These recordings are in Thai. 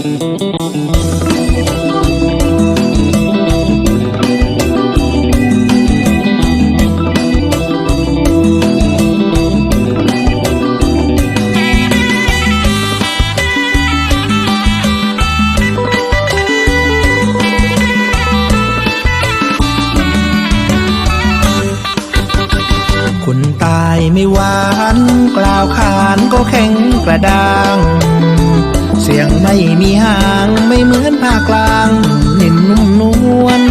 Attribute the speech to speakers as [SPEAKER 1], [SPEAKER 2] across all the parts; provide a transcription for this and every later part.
[SPEAKER 1] คนตายไม่หวาน กล่าวขานก็แข็งกระด้าง ไม่มีหางไม่เหมือนภาคกลางนิ่มนุ่มนวล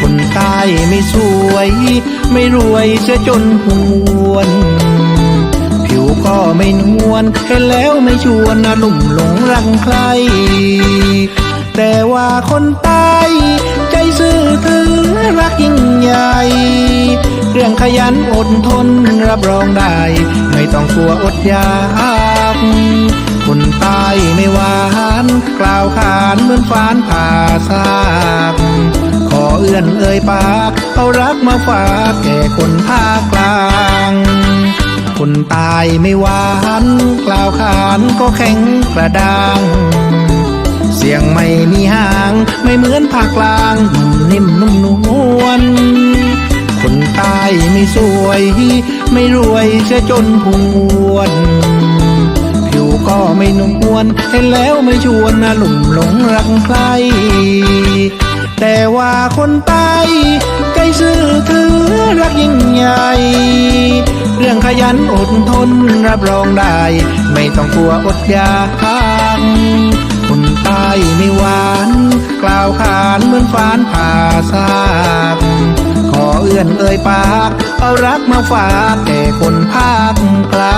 [SPEAKER 1] คนใต้ไม่สวย ไม่รวยเสียจนหวนผิวก็ไม่นวลเห็นแล้วไม่ชวนลุ่มหลงรักใคร แต่ว่าคนใต้ใจซื่อถือรักยิ่งใหญ่เรื่องขยันอดทนรับรองได้ ไม่ต้องกลัวอดอยาก คนใต้ไม่หวานกล่าวขานเหมือนฟานผ่าซากขอเอื้อนเอ่ยปากเอารักมาฝากแก่คนภาคกลางคนตายไม่หวานกล่าวขานก็แข็งกระด้างเสียงไม่มีหางไม่เหมือนภาคกลางนิ่มนุ่มนวลคนตายไม่สวย ไม่รวยเสียจนพวนผิวก็ ไม่นุ่มนวลเห็นแล้วไม่ชวนนะหลุ่มหลงรักใครแต่ว่าคนใต้ใจซื่อถือรักยิ่งใหญ่เรื่องขยันอดทนรับรองได้ ไม่ต้องกลัวอดอยากคนใต้ไม่หวาน กล่าวขานเหมือนฟานผ่าซากขอเอื้อนเอ่ยปาก เอารักมาฝากแก่คนภาคกลาง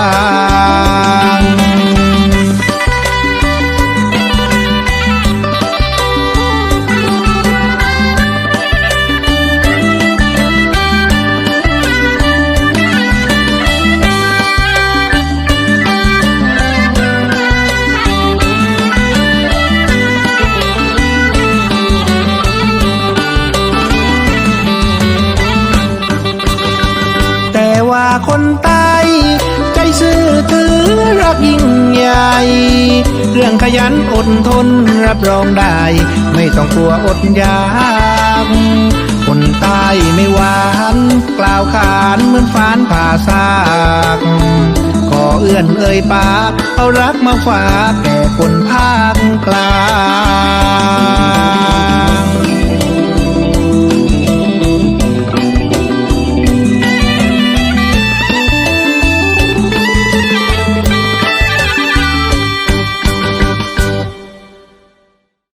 [SPEAKER 1] คนใต้ใจซื่อถือรักยิ่งใหญ่ เรื่องขยันอดทนรับรองได้ ไม่ต้องกลัวอดอยากคนใต้ไม่หวาน กล่าวขานเหมือนฟานผ่าซากขอเอื้อนเอ่ยปากเอารักมาฝากแก่คนภาคกลาง